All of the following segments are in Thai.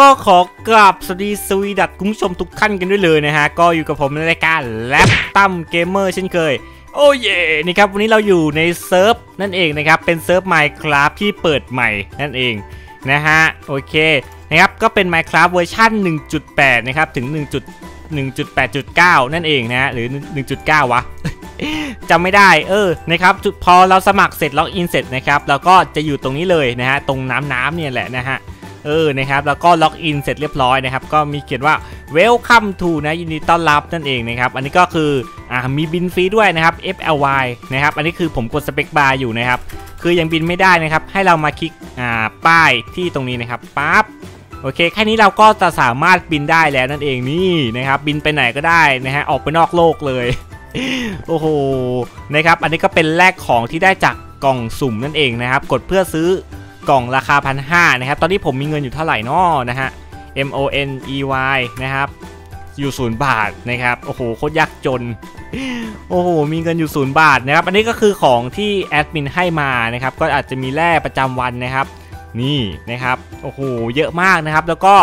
ก็ขอกราบสวัสดีสวีดัตคุณผู้ชมทุกท่านกันด้วยเลยนะฮะ ก็อยู่กับผมในรายการแลปตั้มเกมเมอร์เช่นเคย โอ้เย่นี่ครับ วันนี้เราอยู่ในเซิร์ฟนั่นเองนะครับ เป็นเซิร์ฟ Minecraft ที่เปิดใหม่นั่นเองนะฮะ โอเคนะครับ ก็เป็น Minecraft เวอร์ชัน1.8 นะครับ ถึง 1.1.8.9 นั่นเองนะฮะ หรือ 1.9 วะจำไม่ได้เออนะครับพอเราสมัครเสร็จล็อกอินเสร็จนะครับเราก็จะอยู่ตรงนี้เลยนะฮะตรงน้ำน้ำเนี่ยแหละนะฮะ เออนะครับแล้วก็ล็อกอินเสร็จเรียบร้อยนะครับก็มีเขียนว่า welcome to นะยินดีต้อนรับนั่นเองนะครับอันนี้ก็คืออ่ามีบินฟรีด้วยนะครับ FLY นะครับอันนี้คือผมกดสเปคบาร์อยู่นะครับคือยังบินไม่ได้นะครับให้เรามาคลิกอ่าป้ายที่ตรงนี้นะครับปั๊บโอเคแค่นี้เราก็จะสามารถบินได้แล้วนั่นเองนี่นะครับบินไปไหนก็ได้นะฮะออกไปนอกโลกเลยโอ้โหนะครับอันนี้ก็เป็นแลกของที่ได้จากกล่องสุ่มนั่นเองนะครับ กดเพื่อซื้อ กล่องราคาพันหนะครับ ตอนนี้ผมมีเงินอยู่เท่าไหร่นอนะฮะ M O N E Y นะครับ อยู่ศูนย์บาทนะครับ โอ้โห โคตรยากจน โอ้โห มีเงินอยู่ศูนย์บาทนะครับ อันนี้ก็คือของที่แอดมินให้มานะครับ ก็อาจจะมีแร่ประจำวันนะครับ นี่นะครับ โอ้โห เยอะมากนะครับ แล้วก็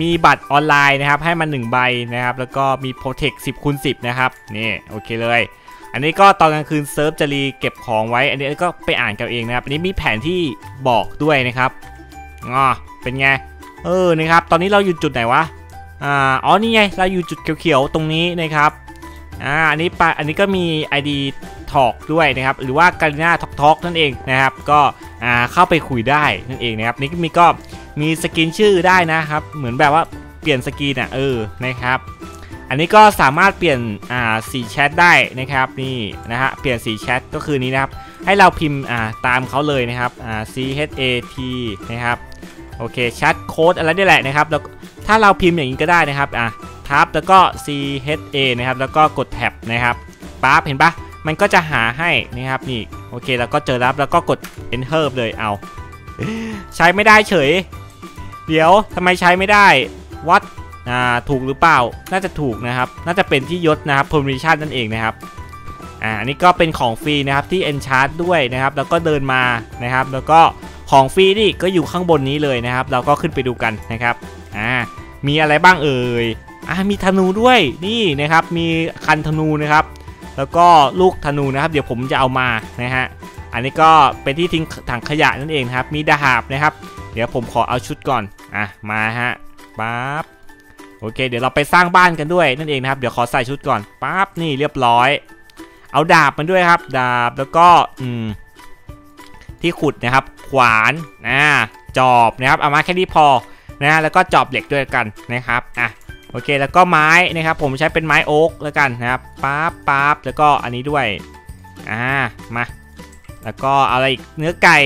มีบัตรออนไลน์นะครับ ให้มา1ใบนะครับ แล้วก็มี Protect 10คูณ10 นะครับ นี่ โอเคเลย อันนี้ก็ตอนกลางคืนเซิร์ฟจะรีเก็บของไว้ อันนี้ก็ไปอ่านกันเองนะครับ อันนี้มีแผนที่บอกด้วยนะครับอ๋อเป็นไง เออ นะครับ ตอนนี้เราอยู่จุดไหนวะ อ่า อ๋อ นี่ไง เราอยู่จุดเขียวๆ ตรงนี้นะครับ อ่า อันนี้ปอันนี้ก็มี ID ทอกด้วยนะครับ หรือว่าการีนาทอกทอกนั่นเองนะครับ ก็ อ่า เข้าไปคุยได้นั่นเองนะครับ นี่มีก็มีสกินชื่อได้นะครับ เหมือนแบบว่าเปลี่ยนสกินอะ เออ นะครับ อันนี้ก็สามารถเปลี่ยนอ่าสีแชทได้นะครับนี่นะฮะเปลี่ยนสีแชทก็คือนี้นะครับ ให้เราพิมพ์อ่าตามเขาเลยนะครับอ่า C H A T นะครับโอเคแชทโค้ดอะไรนี่แหละนะครับแล้วถ้าเราพิมพ์อย่างนี้ก็ได้นะครับอะทับแล้วก็ C H A นะครับแล้วก็กดแท็บนะครับปั๊บเห็นปะมันก็จะหาให้นะครับนี่โอเคแล้วก็เจอรับแล้วก็กด enter เลยเอา ใช้ไม่ได้เฉย เดี๋ยวทำไมใช้ไม่ได้วัด อ่าถูกหรือเปล่า น่าจะถูกนะครับ น่าจะเป็นที่ยศนะครับ permission นั่นเองนะครับอ่าอันนี้ก็เป็นของฟรีนะครับที่ enchant ด้วยนะครับ แล้วก็เดินมานะครับ แล้วก็ของฟรีนี่ก็อยู่ข้างบนนี้เลยนะครับ เราก็ขึ้นไปดูกันนะครับอ่ามีอะไรบ้างเอ่ยอ่ามีธนูด้วยนี่นะครับ มีคันธนูนะครับ แล้วก็ลูกธนูนะครับ เดี๋ยวผมจะเอามานะฮะอันนี้ก็เป็นที่ทิ้งถังขยะนั่นเองครับ มีดาบนะครับ เดี๋ยวผมขอเอาชุดก่อนอะมาฮะปั๊บ โอเค เดี๋ยวเราไปสร้างบ้านกันด้วยนั่นเองนะครับ เดี๋ยวขอใส่ชุดก่อนปั๊บนี่เรียบร้อย เอาดาบมันด้วยครับ ดาบแล้วก็อืมที่ขุดนะครับ ขวานนะจอบนะครับเอามาแค่นี้พอนะแล้วก็จอบเหล็กด้วยกันนะครับอะโอเคแล้วก็ไม้นะครับ ผมใช้เป็นไม้โอ๊กแล้วกันนะครับปั๊บปั๊บแล้วก็อันนี้ด้วยอ่ามาแล้วก็อะไรอีกเนื้อไก่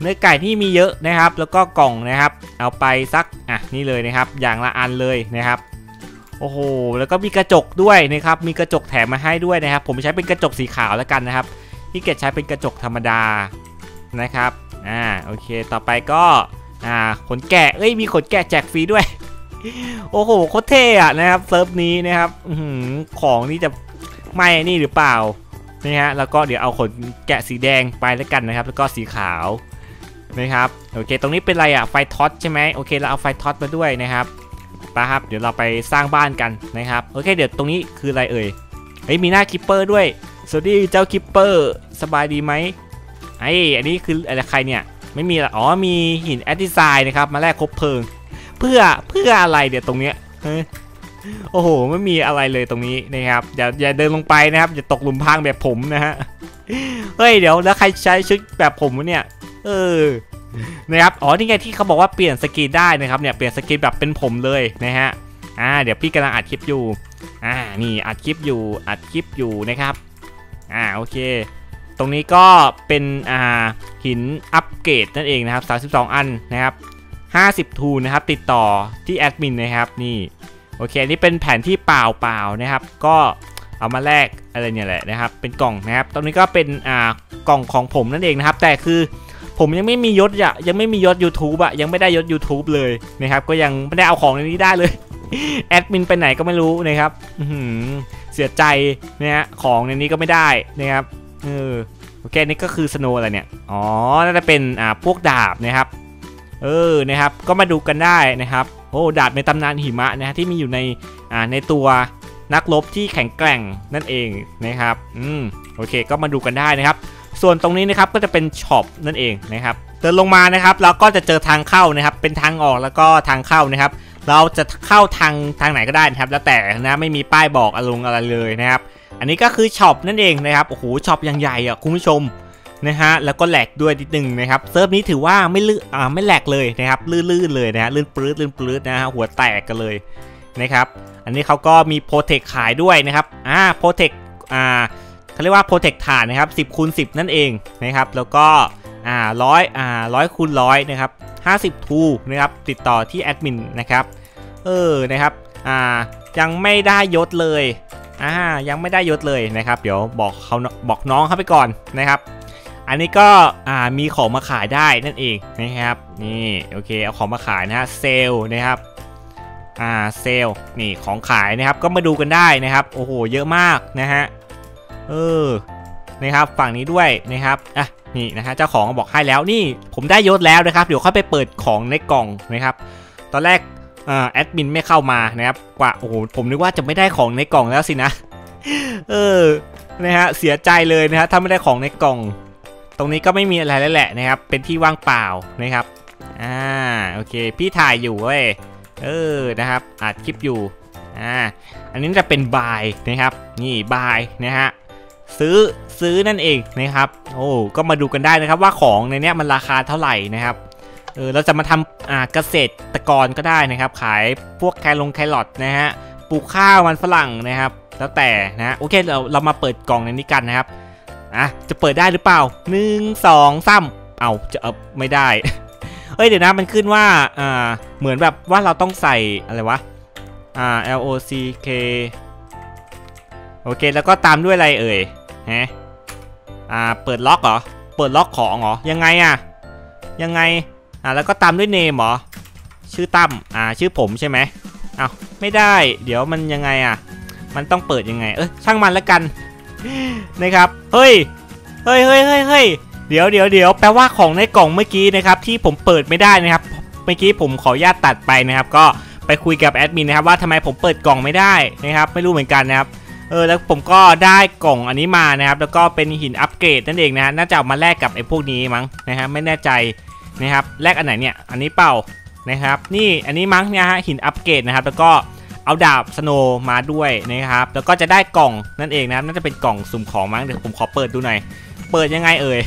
เนื้อไก่ที่มีเยอะนะครับ แล้วก็กล่องนะครับ เอาไปสักอะนี่เลยนะครับ อย่างละอันเลยนะครับโอ้โหแล้วก็มีกระจกด้วยนะครับ มีกระจกแถมมาให้ด้วยนะครับ ผมใช้เป็นกระจกสีขาวแล้วกันนะครับที่เกดใช้เป็นกระจกธรรมดานะครับอ่าโอเค ต่อไปก็อ่าขนแกะเอ้ยมีขนแกะแจกฟรีด้วย โอ้โหโคตรเท่อะนะครับเซิร์ฟนี้นะครับอของนี่จะไม่นี่หรือเปล่านี่ฮะแล้วก็เดี๋ยวเอาขนแกะสีแดงไปแล้วกันนะครับ แล้วก็สีขาว นะครับโอเค ตรงนี้เป็นอะไรอะไฟท็อตใช่ไหมโอเคเราเอาไฟท็อตมาด้วยนะครับไปครับเดี๋ยวเราไปสร้างบ้านกันนะครับโอเคเดี๋ยวตรงนี้คืออะไรเอ่ยเฮ้ยมีหน้าคิปเปอร์ด้วยสวัสดีเจ้าคิปเปอร์สบายดีไหมไอ้อันนี้คืออะไรใครเนี่ยไม่มีละอ๋อมีหินแอดดิไซน์นะครับมาแลกคบเพลิง เพื่อเพื่ออะไรเดี๋ยวตรงเนี้ยโอ้โหไม่มีอะไรเลยตรงนี้นะครับอย่าอย่าเดินลงไปนะครับอย่าตกหลุมพรางแบบผมนะฮะเฮ้ยเดี๋ยวแล้วใครใช้ชุดแบบผมเนี่ยเออ นะครับอ๋อนี่ไงที่เขาบอกว่าเปลี่ยนสกินได้นะครับเนี่ยเปลี่ยนสกินแบบเป็นผมเลยนะฮะอ่าเดี๋ยวพี่กำลังอัดคลิปอยู่อ่านี่อัดคลิปอยู่อัดคลิปอยู่นะครับอ่าโอเค ตรงนี้ก็เป็นอ่าหินอัปเกรดนั่นเองนะครับ 32 อันนะครับ 50 ทูนะครับติดต่อที่แอดมินนะครับนี่โอเคอันนี้เป็นแผนที่เปล่าๆนะครับ ก็เอามาแลกอะไรเนี่ยแหละนะครับ เป็นกล่องนะครับ ตรงนี้ก็เป็นอ่ากล่องของผมนั่นเองนะครับ แต่คือ ผมยังไม่มียศอะยังไม่มียศ YouTube อะยังไม่ได้ยศ YouTube เลยนะครับก็ยังไม่ได้เอาของในนี้ได้เลยแอดมินไปไหนก็ไม่รู้นะครับเสียใจนะฮะของในนี้ก็ไม่ได้นะครับเออโอเคนี่ก็คือสโนอะไรเนี่ยอ๋อน่าจะเป็นอ่าพวกดาบนะครับเออนะครับก็มาดูกันได้นะครับโอ้ดาบในตำนานหิมะนะฮะที่มีอยู่ในอ่าในตัวนักรบที่แข็งแกร่งนั่นเองนะครับอืมโอเคก็มาดูกันได้นะครับ ส่วนตรงนี้นะครับก็จะเป็นช็อปนั่นเองนะครับเดินลงมานะครับเราก็จะเจอทางเข้านะครับ เป็นทางออกแล้วก็ทางเข้านะครับ เราจะเข้าทางทางไหนก็ได้นะครับ แล้วแต่นะไม่มีป้ายบอกอะไรลงอะไรเลยนะครับ อันนี้ก็คือช็อปนั่นเองนะครับโอ้โหช็อปยังใหญ่อะคุณผู้ชมนะฮะแล้วก็แหลกด้วยนิดนึงนะครับเซิร์ฟนี้ถือว่าไม่ลื่นอ่าไม่แหลกเลยนะครับลื่นๆเลยนะฮะลื่นปลื้ดลื่นปลื้ดนะฮะหัวแตกกันเลยนะครับ อันนี้เขาก็มีโปรเทคขายด้วยนะครับอ่าโปรเทคอ่า เขาเรียกว่าโปรเทคฐานนะครับ10คูณ10นั่นเองนะครับแล้วก็อ่าร้อยอ่าร้อยคูณร้อยนะครับ50ทูนะครับติดต่อที่แอดมินนะครับเออนะครับอ่ายังไม่ได้ยศเลยอ่ายังไม่ได้ยศเลยนะครับเดี๋ยวบอกเขาบอกน้องเขาไปก่อนนะครับ อันนี้ก็อ่ามีของมาขายได้นั่นเองนะครับนี่โอเคเอาของมาขายนะฮะเซลนะครับอ่าเซลนี่ของขายนะครับก็มาดูกันได้นะครับโอ้โหเยอะมากนะฮะ เออนะครับฝั่งนี้ด้วยนะครับอะนี่นะฮะเจ้าของบอกให้แล้วนี่ผมได้ยศแล้วนะครับ เดี๋ยวค่อยไปเปิดของในกล่องนะครับ ตอนแรกอ่าแอดมินไม่เข้ามานะครับกว่าโอ้โหผมนึกว่าจะไม่ได้ของในกล่องแล้วสินะเออนะฮะเสียใจเลยนะฮะถ้าไม่ได้ของในกล่อง ตรงนี้ก็ไม่มีอะไรแล้วแหละนะครับ เป็นที่ว่างเปล่านะครับอ่าโอเค พี่ถ่ายอยู่เว้ยเออนะครับอัดคลิปอยู่อ่าอันนี้จะเป็นบายนะครับ นี่บายนะฮะ ซื้อซื้อนั่นเองนะครับโอ้ก็มาดูกันได้นะครับว่าของในนี้มันราคาเท่าไหร่นะครับเออเราจะมาทำอ่าเกษตรกรก็ได้นะครับ ขายพวกแครลงแครอทนะฮะปลูกข้าวมันฝรั่งนะครับ แล้วแต่นะโอเคเราเรามาเปิดกล่องในนี้กันนะครับอะจะเปิดได้หรือเปล่าหนึ่งสองสามเอาจะเออไม่ได้เฮ้ยเดี๋ยวนะมันขึ้นว่าอ่าเหมือนแบบว่าเราต้องใส่อะไรวะอ่า L O C K โอเคแล้วก็ตามด้วยอะไรเอ่ยฮะอ่าเปิดล็อกเหรอเปิดล็อกของเหรอยังไงอะยังไงอ่าแล้วก็ตามด้วยเนมเหรอชื่อตั้มอ่าชื่อผมใช่ไหมเอาไม่ได้ เดี๋ยวมันยังไงอะมันต้องเปิดยังไง เออช่างมันแล้วกันนะครับเฮ้ยเฮ้ยเฮ้ยเฮ้ยเฮ้ยเดี๋ยวเดี๋ยวเดี๋ยวแปลว่าของในกล่องเมื่อกี้นะครับที่ผมเปิดไม่ได้นะครับเมื่อกี้ผมขออนุญาตตัดไปนะครับ ก็ไปคุยกับแอดมินนะครับว่าทำไมผมเปิดกล่องไม่ได้นะครับ ไม่รู้เหมือนกันนะครับ เออแล้วผมก็ได้กล่องอันนี้มานะครับ แล้วก็เป็นหินอัปเกรดนั่นเองนะฮะน่าจะามาแลกกับไอ้พวกนี้มั้งนะฮะไม่แน่ใจนะครับแลกอันไหนเนี่ยอันนี้เปล่านะครับนี่อันนี้มั้งเนี่ยฮะหินอัปเกรดนะครับ แล้วก็เอาดาบสโนมาด้วยนะครับ แล้วก็จะได้กล่องนั่นเองนะครับน่าจะเป็นกล่องสุ่มของมั้งเดี๋ยวผมขอเปิดดูหน่อยเปิดยังไงเอ่ย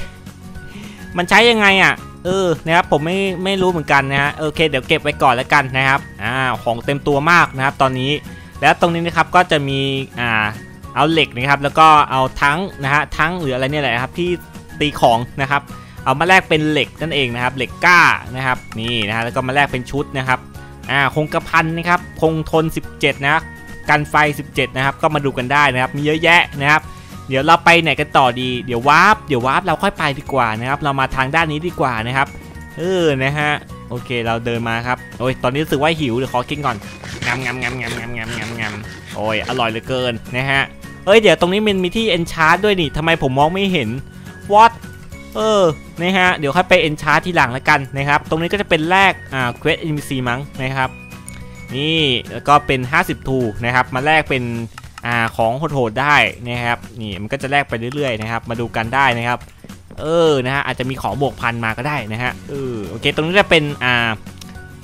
มันใช้ยังไงอะเออนะครับผมไม่ไม่รู้เหมือนกันนะฮะโอเคเดี๋ยวเก็บไว้ก่อนแล้วกันนะครับอ่าของเต็มตัวมากนะครับ ตอนนี้ แล้วตรงนี้นะครับก็จะมีอ่าเอาเหล็กนะครับแล้วก็เอาทั้งนะฮะทั้งหรืออะไรเนี่ยแหละครับที่ตีของนะครับ เอามาแลกเป็นเหล็กนั่นเองนะครับ เหล็กก้านะครับนี่นะฮะแล้วก็มาแลกเป็นชุดนะครับอ่าคงกระพันนะครับคงทน 17 นะกันไฟ 17 นะครับ ก็มาดูกันได้นะครับ มีเยอะแยะนะครับ เดี๋ยวเราไปไหนกันต่อดี เดี๋ยววาร์ปเดี๋ยววาร์ปเราค่อยไปดีกว่านะครับ เรามาทางด้านนี้ดีกว่านะครับ เออ นะฮะ โอเคเราเดินมาครับโอ้ยตอนนี้รู้สึกว่าหิวเดี๋ยวขอกินก่อนงำงำงำงำงำงำงำงำโอ้ยอร่อยเหลือเกินนะฮะเอ้ยเดี๋ยวตรงนี้มันมีที่เอนชาร์ด้วยนี่ทำไมผมมองไม่เห็น what เออนะฮะเดี๋ยวค่อยไปเอนชาร์ทีหลังแล้วกันนะครับตรงนี้ก็จะเป็นแรกอ่าเควส NPC มั้งนะครับนี่แล้วก็เป็น 50ทูนะครับมาแลกเป็นอ่าของโหดๆได้นะครับนี่มันก็จะแลกไปเรื่อยๆนะครับมาดูกันได้นะครับ เออนะฮะอาจจะมีของบวกพันมาก็ได้นะฮะเออโอเค ตรงนี้จะเป็นอ่า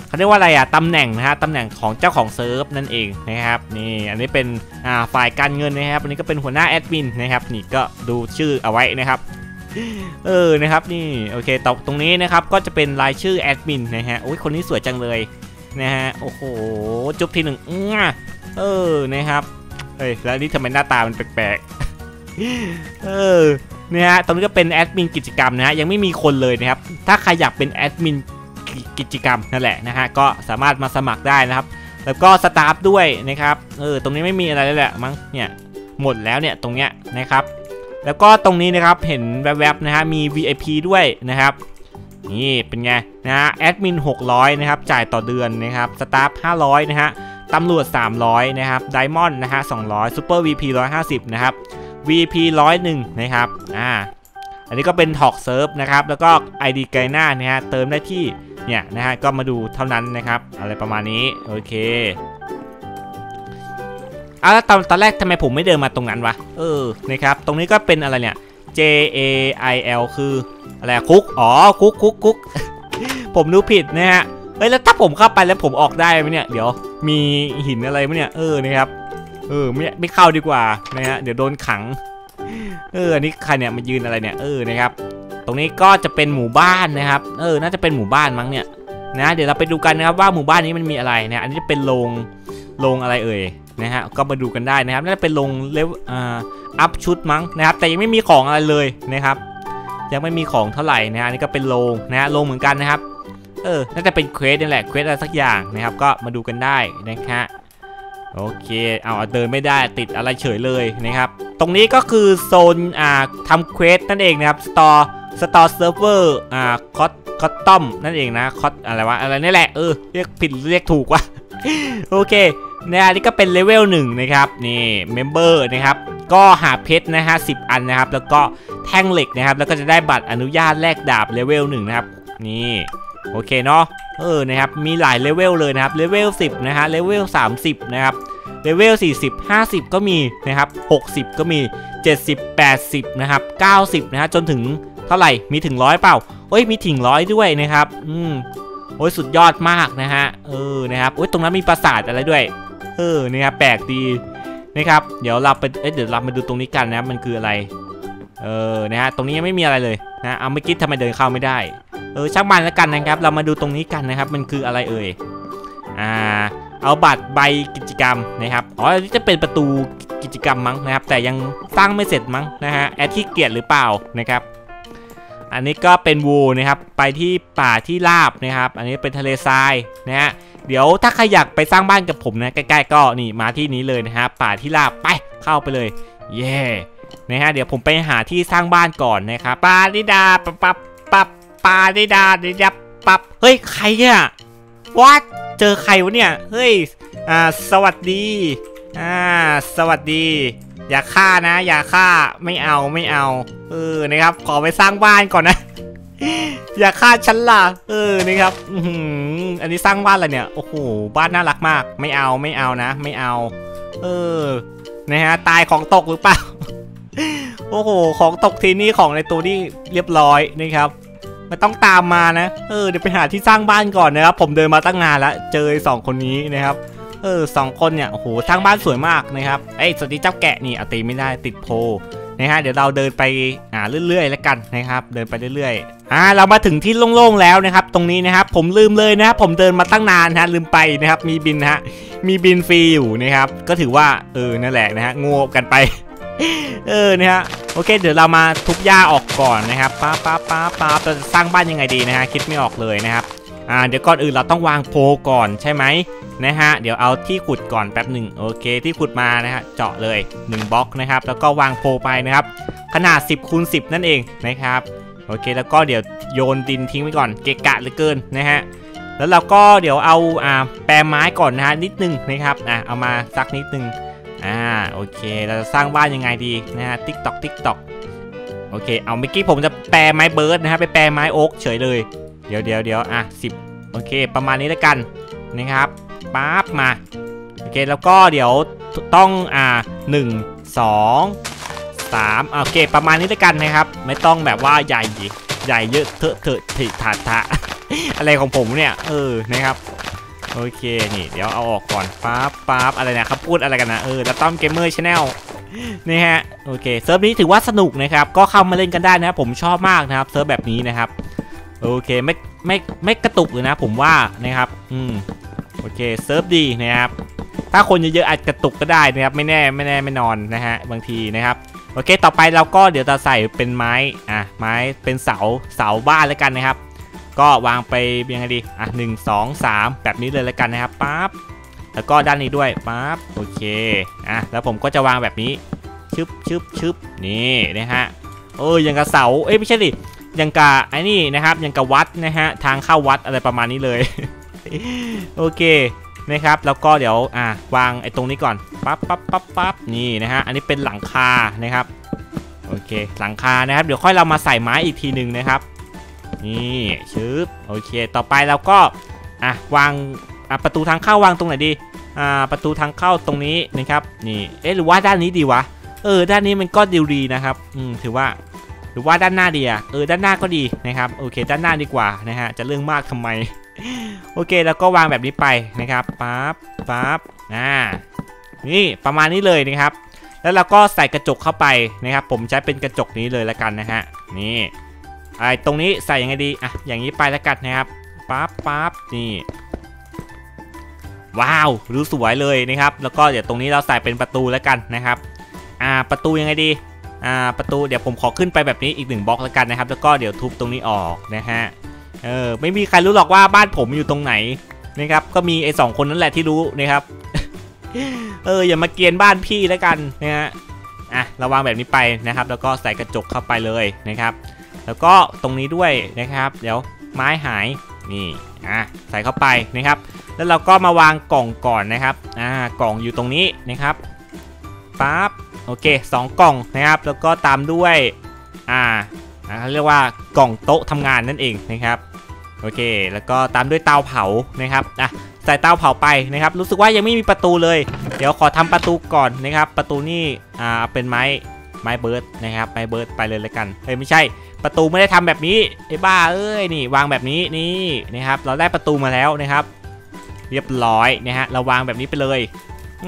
เขาเรียกว่าอะไรอะตำแหน่งนะฮะตำแหน่งของเจ้าของเซิร์ฟนั่นเองนะครับนี่อันนี้เป็นอ่าฝ่ายการเงินนะครับอันนี้ก็เป็นหัวหน้าแอดมินนะครับนี่ก็ดูชื่อเอาไว้นะครับเออนะครับนี่โอเคตตรงนี้นะครับก็จะเป็นรายชื่อแอดมินนะฮะโอ้ยคนนี้สวยจังเลยนะฮะโอ้โหจุ๊บทีหนึ่งอื้อเออนะครับเฮ้ยแล้วนี่ทำไมหน้าตามันแปลกๆเออ นะฮะตรงนี้ก็เป็นแอดมินกิจกรรมนะฮะยังไม่มีคนเลยนะครับ ถ้าใครอยากเป็นแอดมินกิจกรรมนั่นแหละนะฮะก็สามารถมาสมัครได้นะครับ แล้วก็สตาฟด้วยนะครับเออตรงนี้ไม่มีอะไรแล้วแหละมั้งเนี่ยหมดแล้วเนี่ยตรงเนี้ยนะครับ แล้วก็ตรงนี้นะครับเห็นแวบๆนะฮะมี VIP ด้วยนะครับนี่เป็นไงนะฮะแอดมิน600นะครับจ่ายต่อเดือนนะครับสตาฟ500นะฮะตำรวจ 300นะครับไดมอนด์นะฮะ200 Super VP 150 นะครับ VP 101นะครับอ่าอันนี้ก็เป็น Talk Serve นะครับ แล้วก็ ID ไกหน้าเนะฮะเติมได้ที่เนี่ยนะฮะก็มาดูเท่านั้นนะครับ อะไรประมาณนี้ โอเคเอาแล้วตอนตอนแรกทำไมผมไม่เดินมาตรงนั้นวะ เออนะครับ ตรงนี้ก็เป็นอะไรเนี่ย J A I L คืออะไรคุก อ๋อ คุกคุกคุกผมดูผิดนะฮะเฮ้ยแล้วถ้าผมเข้าไปแล้วผมออกได้ไหมเนี่ย เดี๋ยวมีหินอะไรไหมเนี่ย เออนะครับ เออไม่ไม่เข้าดีกว่านะฮะเดี๋ยวโดนขัง เอออันนี้ใครเนี่ยมายืนอะไรเนี่ยเออนะครับ ตรงนี้ก็จะเป็นหมู่บ้านนะครับ เออ น่าจะเป็นหมู่บ้านมั้งเนี่ยนะเดี๋ยวเราไปดูกันนะครับว่าหมู่บ้านนี้มันมีอะไรนะอันนี้จะเป็นโรงโรงอะไรเอ่ยนะฮะก็มาดูกันได้นะครับน่าจะเป็นโรงเลเวอ่าอัพชุดมั้งนะครับแต่ยังไม่มีของอะไรเลยนะครับยังไม่มีของเท่าไหร่นะฮะอันนี้ก็เป็นโรงนะฮะโรงเหมือนกันนะครับเออน่าจะเป็นเควสนี่แหละเควสอะไรสักอย่างนะครับก็มาดูกันได้นะฮะ โอเค เอาเดินไม่ได้ติดอะไรเฉยเลยนะครับ ตรงนี้ก็คือโซนอ่าทำเควสนั่นเองนะครับสตอร์สตอร์เซิร์ฟเวอร์อ่าคอตคอตตอมนั่นเองนะคอตอะไรวะอะไรนี่แหละเออเรียกผิดเรียกถูกวะโอเคนี่ยอันนี้ก็เป็นเลเวลหนึ่งนะครับนี่เมมเบอร์นะครับก็หาเพชรนะฮะสิอันนะครับ แล้วก็แท่งเหล็กนะครับ แล้วก็จะได้บัตรอนุญาตแลกดาบเลเวลหนึ่งนะครับ นี่ โอเคเนาะ เออนะครับมีหลายเลเวลเลยนะครับเลเวล10นะฮะเลเวล30นะครับเลเวล40 50 ก็มีนะครับ60 ก็มี 70 80นะครับ90นะฮะจนถึงเท่าไหร่มีถึงร้อยเปล่าโอ้ยมีถึงร้อยด้วยนะครับอืมโอ้ยสุดยอดมากนะฮะเออนะครับโอ้ยตรงนั้นมีปราสาทอะไรด้วย เออนะครับแปลกดีนะครับเดี๋ยวเราไปเอ้ยเดี๋ยวเรามาดูตรงนี้กันนะมันคืออะไรเออนะฮะตรงนี้ยังไม่มีอะไรเลยนะเอาเมื่อกี้ทำไมเดินเข้าไม่ได้ เออช่างมันแล้วกันนะครับ เรามาดูตรงนี้กันนะครับ มันคืออะไรเอ่ยอ่าเอาบัตรใบกิจกรรมนะครับอ๋ออันนี้จะเป็นประตูกิจกรรมมั้งนะครับ แต่ยังสร้างไม่เสร็จมั้งนะฮะแอดที่เกียจหรือเปล่านะครับ อันนี้ก็เป็นวูนะครับ ไปที่ป่าที่ราบนะครับ อันนี้เป็นทะเลทรายนะฮะเดี๋ยวถ้าใครอยากไปสร้างบ้านกับผมนะใกล้ๆก็นี่มาที่นี้เลยนะฮะป่าที่ราบไปเข้าไปเลย เย่นะฮะเดี๋ยวผมไปหาที่สร้างบ้านก่อนนะครับปาดิดาปับปับปับ ปาดิดาดิดับปับเฮ้ยใครเนี่ยวัดเจอใครวะเนี่ยเฮ้ยอ่าสวัสดีอ่าสวัสดี อย่าฆ่านะ อย่าฆ่าไม่เอาไม่เอาเออนะครับ ขอไปสร้างบ้านก่อนนะ อย่าฆ่าฉันล่ะเออนะครับอือหืออันนี้สร้างบ้านอะไรเนี่ยโอ้โหบ้านน่ารักมาก ไม่เอาไม่เอานะ ไม่เอา เออนะฮะตายของตกหรือเปล่าโอ้โห ของตกทีนี่ของในตัวนี่เรียบร้อยนะครับ ไม่ต้องตามมานะ เออเดี๋ยวไปหาที่สร้างบ้านก่อนนะครับ ผมเดินมาตั้งนานแล้วเจอสองคนนี้นะครับเออสองคนเนี่ยโอ้โหสร้างบ้านสวยมากนะครับเอ้ยสวัสดีเจ้าแกะนี่เอาตีไม่ได้ติดโพนะฮะเดี๋ยวเราเดินไปอ่าเรื่อยๆแล้วกันนะครับ เดินไปเรื่อยๆอ่าเรามาถึงที่โล่งๆแล้วนะครับ ตรงนี้นะครับผมลืมเลยนะครับผมเดินมาตั้งนานฮะลืมไปนะครับ มีบินฮะมีบินฟรีอยู่นะครับ ก็ถือว่าเออนั่นแหละนะฮะงงกันไป เออนะฮะโอเค เดี๋ยวเรามาทุบหญ้าออกก่อนนะครับป้าป้าป้าป้าจะสร้างบ้านยังไงดีนะฮะคิดไม่ออกเลยนะครับอ่าเดี๋ยวก่อนอื่นเราต้องวางโพก่อนใช่ไหมนะฮะเดี๋ยวเอาที่ขุดก่อนแป๊บหนึ่งโอเคที่ขุดมานะฮะเจาะเลย1บล็อกนะครับแล้วก็วางโพไปนะครับขนาด 10คูณ10 นั่นเองนะครับโอเคแล้วก็เดี๋ยวโยนดินทิ้งไว้ก่อนเกะกะเหลือเกินนะฮะแล้วเราก็เดี๋ยวเอาอ่าแปรไม้ก่อนนะฮะนิดนึงนะครับอะเอามาสักนิดนึง อ่าโอเค เราจะสร้างบ้านยังไงดีนะฮะติ๊กตอกติ๊กตอกโอเค เอาเมื่อกี้ผมจะแปลไม้เบิร์ดนะฮะไปแปลไม้โอ๊กเฉยเลย เดี๋ยวเดี๋ยวเดี๋ยวอะสิบโอเค ประมาณนี้แล้วกันนะครับปั๊บมาโอเคแล้วก็เดี๋ยวต้องอ่าหนึ่งสองสามโอเค ประมาณนี้แล้วกันนะครับ ไม่ต้องแบบว่าใหญ่ใหญ่เยอะเถอะเถอะถิถาทะอะไรของผมเนี่ยเออนะครับ โอเค นี่เดี๋ยวเอาออกก่อนปั๊บปั๊บอะไรนะเขาพูดอะไรกันนะเออแล้วต้อมเกมเมอร์ชาแนลนี่ฮะโอเคเซิร์ฟนี้ถือว่าสนุกนะครับก็เข้ามาเล่นกันได้นะครับผมชอบมากนะครับเซิร์ฟแบบนี้นะครับโอเคไม่ไม่ไม่กระตุกเลยนะผมว่านะครับอืมโอเคเซิร์ฟดีนะครับถ้าคนเยอะๆอาจกระตุกก็ได้นะครับไม่แน่ไม่แน่ไม่นอนนะฮะบางทีนะครับโอเค ต่อไปเราก็เดี๋ยวจะใส่เป็นไม้อะไม้เป็นเสาเสาบ้านแล้วกันนะครับ ก็วางไปยังไงดีอะหนึ่งสองสามแบบนี้เลยแล้วกันนะครับปั๊บแล้วก็ด้านนี้ด้วยปั๊บโอเคอะแล้วผมก็จะวางแบบนี้ชึบชึบชึบนี่นะฮะเออยังกับเสาเอ้ยไม่ใช่ดิยังกับไอ้นี่นะครับยังกับวัดนะฮะทางเข้าวัดอะไรประมาณนี้เลย โอเคนะครับแล้วก็เดี๋ยวอะวางไอ้ตรงนี้ก่อนปั๊บปั๊บปั๊บปั๊บนี่นะฮะอันนี้เป็นหลังคานะครับโอเคหลังคานะครับเดี๋ยวค่อยเรามาใส่ไม้อีกทีหนึ่งนะครับ นี่ชึบโอเค ต่อไปเราก็อะวางอะประตูทางเข้าวางตรงไหนดีอ่าประตูทางเข้าตรงนี้นะครับนี่เอ๊ะหรือว่าด้านนี้ดีวะเออด้านนี้มันก็ดีดีนะครับอืมถือว่าหรือว่าด้านหน้าดีอะเออด้านหน้าก็ดีนะครับโอเค ด้านหน้าดีกว่านะฮะจะเรื่องมากทำไม โอเคแล้วก็วางแบบนี้ไปนะครับปั๊บปั๊บอ่านี่ประมาณนี้เลยนะครับ แล้วเราก็ใส่กระจกเข้าไปนะครับ ผมใช้เป็นกระจกนี้เลยล้วกันนะฮะนี่ ไอ้ตรงนี้ใส่ยังไงดีอะอย่างนี้ไปแล้วกันนะครับปั๊บปั๊บนี่ว้าวดูสวยเลยนะครับ แล้วก็เดี๋ยวตรงนี้เราใส่เป็นประตูแล้วกันนะครับอ่าประตูยังไงดีอ่าประตูเดี๋ยวผมขอขึ้นไปแบบนี้อีกหนึ่งบล็อกแล้วกันนะครับ แล้วก็เดี๋ยวทุบตรงนี้ออกนะฮะเออไม่มีใครรู้หรอกว่าบ้านผมอยู่ตรงไหนนะครับก็มีไอ้สองคนนั่นแหละที่รู้นะครับเอออย่ามาเกียนบ้านพี่แล้วกันนะฮะอะระวางแบบนี้ไปนะครับ แล้วก็ใส่กระจกเข้าไปเลยนะครับ แล้วก็ตรงนี้ด้วยนะครับ เดี๋ยวไม้หายนี่อะใส่เข้าไปนะครับ แล้วเราก็มาวางกล่องก่อนนะครับอ่ากล่องอยู่ตรงนี้นะครับปั๊บโอเคสองกล่องนะครับ แล้วก็ตามด้วยอ่าอ่าเขาเรียกว่ากล่องโต๊ะทำงานนั่นเองนะครับโอเค แล้วก็ตามด้วยเตาเผานะครับอะใส่เตาเผาไปนะครับ รู้สึกว่ายังไม่มีประตูเลย เดี๋ยวขอทำประตูก่อนนะครับ ประตูนี่อ่าเป็นไม้ไม้เบิร์ดนะครับไม้เบิร์ดไปเลยแล้วกันเฮ้ยไม่ใช่ ประตูไม่ได้ทำแบบนี้ไอ้บ้าเอ้ยนี่วางแบบนี้นี่นะครับ เราได้ประตูมาแล้วนะครับ เรียบร้อยนะฮะเราวางแบบนี้ไปเลย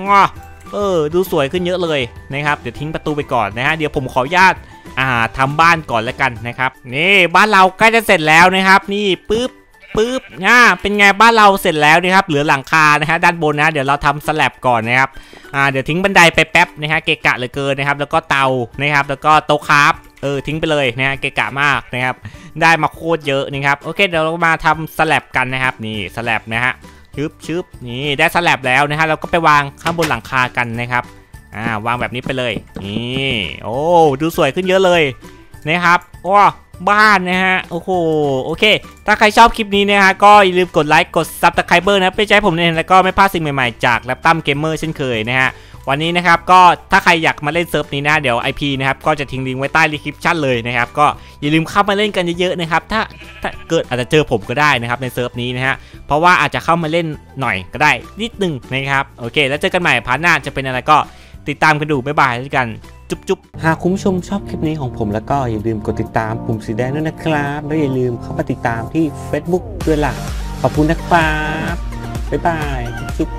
งอเออดูสวยขึ้นเยอะเลยนะครับเดี๋ยวทิ้งประตูไปก่อนนะฮะเดี๋ยวผมขออนุญาตอ่าทำบ้านก่อนแล้วกันนะครับนี่บ้านเราใกล้จะเสร็จแล้วนะครับ นี่ปึ๊บปึ๊บอ่าเป็นไงบ้านเราเสร็จแล้วนะครับเหลือหลังคานะฮะด้านบนนะเดี๋ยวเราทำสแลบก่อนนะครับอ่าเดี๋ยวทิ้งบันไดไปแป๊บนะฮะเกะกะเหลือเกินนะครับ แล้วก็เตานะครับ แล้วก็โต๊ะคราฟ เออทิ้งไปเลยนะฮะเกะกะมากนะครับ ได้มาโคตรเยอะนะครับโอเคเดี๋ยวเรามาทำสลับกันนะครับ นี่สลับนะฮะชึบชึบนี่ได้สลับแล้วนะฮะเราก็ไปวางข้างบนหลังคากันนะครับอ่าวางแบบนี้ไปเลยนี่โอ้ดูสวยขึ้นเยอะเลยนะครับโอ้ บ้านนะฮะ โอ้โห โอเค ถ้าใครชอบคลิปนี้นะฮะ ก็อย่าลืมกดไลค์ กดซับสไครเบอร์นะเพื่อให้ผมเนี่ยแล้วก็ไม่พลาดสิ่งใหม่ๆ จากแล็ปตั้มเกมเมอร์เช่นเคยนะฮะ วันนี้นะครับ ก็ถ้าใครอยากมาเล่นเซิร์ฟนี้นะ เดี๋ยว IP นะครับ ก็จะทิ้งลิงก์ไว้ใต้ดีคริปชั่นเลยนะครับ ก็อย่าลืมเข้ามาเล่นกันเยอะๆนะครับ ถ้าถ้าเกิดอาจจะเจอผมก็ได้นะครับในเซิร์ฟนี้นะฮะ เพราะว่าอาจจะเข้ามาเล่นหน่อยก็ได้นิดนึงนะครับ โอเค แล้วเจอกันใหม่พาร์ทหน้าจะเป็นอะไรก็ติดตามกันดูบ๊ายบายแล้วกัน จุ๊บจุ๊บหากคุณผู้ชมชอบคลิปนี้ของผมแล้วก็อย่าลืมกดติดตามปุ่มสีแดงด้วยนะครับ แล้วอย่าลืมเข้ามาติดตามที่ Facebook ด้วยล่ะ ขอบคุณนะครับ บ๊ายบาย จุ๊บ